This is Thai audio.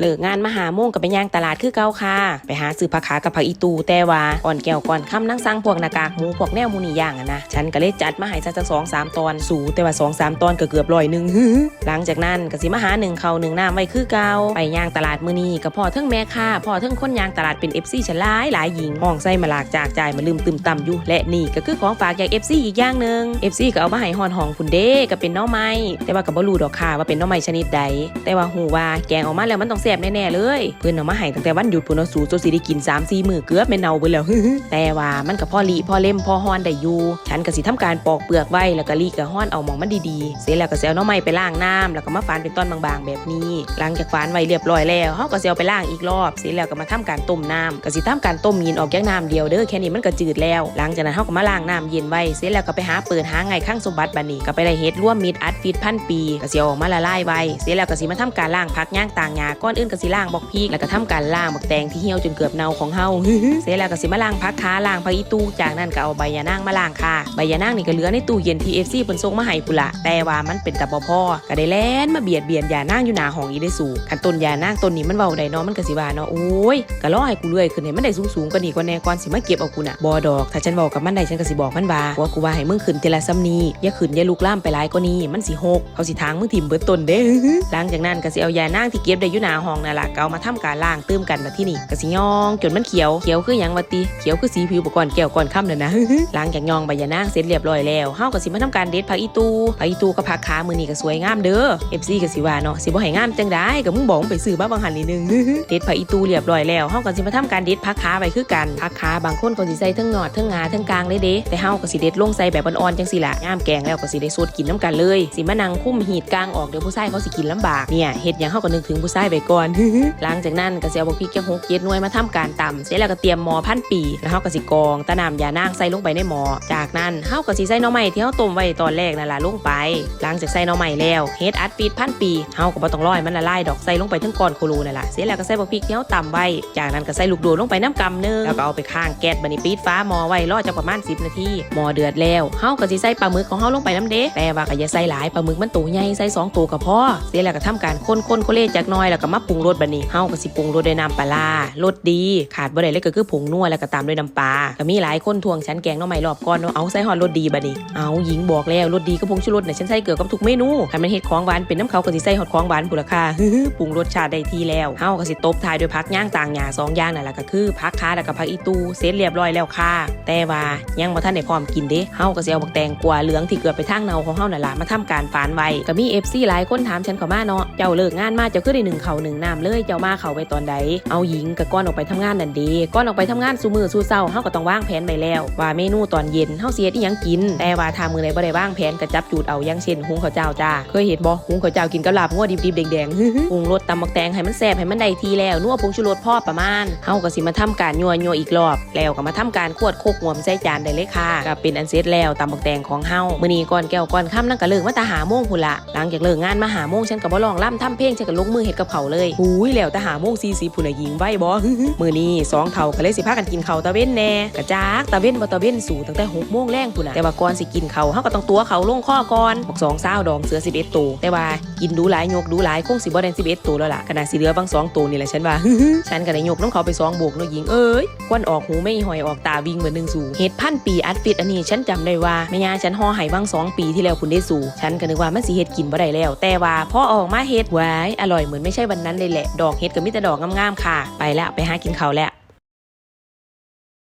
เลิกงานมาหาโมงกับไปย่างตลาดคือเก่าค่ะ ไปหาซื้อผักขากับผักอีตูแต่ว่าก่อนแก้วก่อนค่ำนั่งสั่งพวกหน้ากากหมูพวกแนวมูนี่ย่างอะนะฉันก็เลยจัดมาให้ซะจะสองสามตอนสูแต่ว่าสองสามตอนก็เกือบร้อยหนึ่งหลังจากนั้นก็สิมาหาหนึ่งเขาหนึ่งน้ำไว้คือเก่าไปย่างตลาดมือนี้ก็พ่อทั้งแม่ค้าพ่อทั้งคนย่างตลาดเป็น FC ฉลายหลายหญิงห้องใส่มาหลากจากจ่ายมาลืมตึมต่ำอยู่และนี่ก็คือของฝากจาก FC อีกอย่างหนึ่ง FC ก็เอามาให้ฮอนห้องคุณเด้ก็เป็นน้อไม้แต่ว่าก็บ่รู้ดอกค่ะว่าเป็นน้อไม้ชนิดใดแต่ว่าหูว่าแกงออกมาแล้วมันต้องซ่บแน่ๆเลย เพิ่นเอามาให้ตั้งแต่วันหยุดพุ่นสูจนสิได้กิน3 4มื้อเกือบแม่นเน่าเบิดแล้วแต่ว่ามันก็พอลีพอเล่มพอฮอนได้อยู่ฉันก็สิทำการปอกเปลือกไว้แล้วก็ลีกับฮ้อนเอาหมองมันดีๆ เสร็จแล้วก็สิเอาน้องไม้ไปล้างน้ำแล้วก็มาฝานเป็นต้นบางๆ แบบนี้หลังจากฝานไว้เรียบร้อยแล้วเฮาก็สิเอาไปล้างอีกรอบ เสร็จแล้วก็มาทำการต้มน้ำก็สิทำการต้มยินออกจากน้ำเดียวเด้อแค่นี้มันก็จืดแล้ว หลังจากนั้นเฮาก็มาล้างน้ำเย็นไว้เสร็จแล้วก็ไปหาเปิดหาไงข้างสมบัติบัดนี้ก็ไปได้เฮ็ดร่วมมิตรอัดฟิตพันปีก็สิเอาออกมาละลายไว้เสร็จแล้วก็สิมาทำการล้างผักย่างต่างหญ้าก้อนอื่นก็สิล้างบอกพริกแล้วก็ทำการล้างบักแตงที่เหี่ยวจนเกือบเน่าของเฮาเสร็จแล้วก็สิมาล้างผักขาล้างผักอีตู้จากนั้นก็เอาใบยะนางมาล้างค่ะใบยะนางนี่ก็เหลือในตู้เย็นที่ FC เพิ่นส่งมาให้พุ่นละแต่ว่ามันเป็นตะบ่พอก็ได้แล่นมาเบียดเบียนยานางอยู่หน้าห้องอีได้สู่คันต้นยานางต้นนี้มันเว้าได้เนาะมันก็สิว่าเนาะโอ้ยก็รอให้กูเลื่อยขึ้นให้มันได้สูงๆกว่านี้กว่าแน่ก่อนสิมาเก็บเอากูน่ะบ่ดอกถ้าฉันบอกกับมันได้ฉันก็สิบอกมันว่าว่ากูว่าให้มึงขึ้นเทละซ้ำนี้อย่าขึ้นอย่าลุกล่ามไปหลายกว่านี้มันสิหกเขาสิทางมึงถิ่มเบิดต้นเด้หลังจากนั้นก็สิเอายานางที่เก็บได้อยู่หน้าห้องนั่นล่ะก็เอามาทำการล้างเติมกันมาที่นี่ก็สิยองจนมันเขียวเขียวคือหยังวะติเขียวคือสีผิวปกรณ์แก้วก่อนค่ำนั่นะหลังจากยองใบยานางเสร็จเรียบร้อยแล้วเฮาก็สิมาทำการเด็ดผักอีตูผักอีตูกับผักขามือนี่ก็สวยงามเด้อ FC ก็สิว่าเนาะสิบ่ให้งามจังได้ก็มึงบอกไปซื้อมาบางหันนิดนึงเด็ดผักอีตูเรียบร้อยแล้วเฮาก็สิมาทำการเด็ดผักขาไว้คือกันผักขาบางคนก็สิใส่ทั้งยอดทั้งงาทั้งกลางเลยเด้แต่เฮาก็สิเด็ดลงใส่แบบอ่อนๆจังสิล่ะยามแกงแล้วก็สิได้สดกินน้ำกันเลยสิมานั่งคุ้มหีดกลางออกเดี๋ยวผู้ชายเขาสิกินลำบากเนี่ยเฮ็ดหยังเฮาก็นึกถึงผู้ชายไปก่อนหลังจากนั้นก็สิเอาบักพริกจังหกเจ็ดหน่วยมาทำการตำเสร็จแล้วก็เตรียมหม้อพันปีแล้วเฮาก็สิกองตะนำยานางใส่ลงไปในหม้อจากนั้นเฮาก็สิใส่หน่อไม้ที่เฮาต้มไว้ตอนแรกนั่นล่ะลงไป หลังจากใส่หน่อไม้แล้วเฮ็ดอัดฟีดพันปีเฮาก็บ่ต้องรอให้มันละลายดอกใส่ลงไปทั้งก้อนโคโลนั่นล่ะเสร็จแล้วก็ใส่บักพริกที่เฮาตำไว้จากนั้นก็ใส่ลูกโดดลงไปน้ำกำหนึงแล้วก็เอาไปข้างแก๊สบัดนี้ปิดฟ้าหม้อไว้รอจักประมาณ 10 นาทีหม้อเดือดแล้วเฮาก็สิใส่ปลาหมึกของเฮาลงไปน้ำเด้แต่ว่าก็อย่าใส่หลายปลาหมึกมันตัวใหญ่ใส่สองตัวก็พอเสร็จแล้วก็ทำการคนๆโคเลจักน่อยแล้วก็มาปรุงรสบัดนี้เฮาก็สิปรุงรสด้วยน้ำปลาร้ารสดี ขาดบ่ได้เลยก็คือผงนัวแล้วก็ตามด้วยน้ำปลาก็มีหลายคนทวงฉันแกงน้องใหม่รอบก่อนเนาะเอาใส่ฮอดรสดีบัดนี้เอาหญิงบอกแล้วรสดีก็ผงชูรสเนี่ยฉันใส่เกือบกับทุกเมนูคันมันเฮ็ดของหวานเป็นน้ำเขาก็สิใส่ฮอดของหวานพุ่นละค่ะปรุงรสชาติได้ที่แล้วเฮาก็สิตบท้ายด้วยผักย่างต่างหญ้าสองอย่างนั่นแหละก็คือผักคาแล้วก็ผักอีตูเสร็จเรียบร้อยแล้วค่ะ แต่ว่ายังบ่ทันได้พร้อมกินเด้เฮาก็สิเอาบักแตงกวาเหลืองที่เกิดไปทางเนาของเฮานั่นล่ะมาทำการฝานไว้ก็มี FC หลายคนถามฉันเข้ามาเนาะเจ้าเลิกงานมาเจ้าคือได้หนึ่งเขาหนึ่งน้ำเลยเจ้ามาเขาไปตอนใดเอาหญิงกับก้อนออกไปทำงานนั่นดีก้อนออกไปทำงานสู้มือสู้เศร้าเฮาก็ต้องวางแผนไปแล้ว ว่าเมนูตอนเย็นเฮาสิเฮ็ดอีหยังกิน แต่ว่าถ้ามือใดบ่ได้วางแผนก็จับจูดเอาอย่างเช่นหุงข้าวเจ้าจ้าเคยเห็นบ่หุงข้าวเจ้ากินกับลาบงัวดิบๆแดงๆปรุงรสตำบักแตงให้มันแซ่บให้มันได้ทีแล้วนัวผงชูรสพ่อประมาณเฮาก็สิมาทำการยัวยัวอีกรอบ แล้วก็มาทำการขวดโคกหวมใส่จานได้เลยค่ะก็เป็นอันเสร็จแล้วตำบักแตงของเฮามื้อนี้ก่อนแก้วก่อนค่ำนั่นก็เลิกมาตาหาโมงพุ่นละหลังจากเลิกงานมาหาโมงฉันก็บ่ลองล่ำทำเพลงฉันก็ลงมือเฮ็ดกับเขาวเลยหูยแล้วแตาหาโมง40พุ่นน่ะหญิงไว้บ่มื้อนี้สองเฒ่าก็เลยสิพากันกินข้าวตะเว้นแน่กระจาก ตะเว้นบ่ตะเว้นสู่ตั้งแต่6โมงแรงพุ่นนะแต่ว่าก่อนสิกินข้าวเฮาก็ต้องตัวเขาลงข้อก่อนบอกสองสาวดองเสือ11ตัวแต่ว่ากินดูหลายยกดูหลายคงสิบ่ได้11ตัวแล้วล่ะขนาดสิเหลือบางสองตัวนี่แหละฉันว่าฉันก็ได้ยกน้องเขาไปสองโบกเนาะหญิงเอ้ยควันออกหูไม่หอยออกตาวิ่งเหมือนหนึ่งสู่เฮ็ดพันปีอัดฟิตอันนี้ฉันจำได้ว่าแม่ยาฉันห่อไห้บางสองปีที่แล้วคุณได้สู่ฉันก็นึกว่ามันสิเฮ็ดกินบ่ได้แล้ว แต่ว่าพอออกมาเฮ็ดไว้อร่อยเหมือนไม่ใช่วันนั้นเลยแหละ ดอกเฮ็ดก็มีแต่ดอกงามๆค่ะ ไปแล้วไปหากินข้าวแล้ว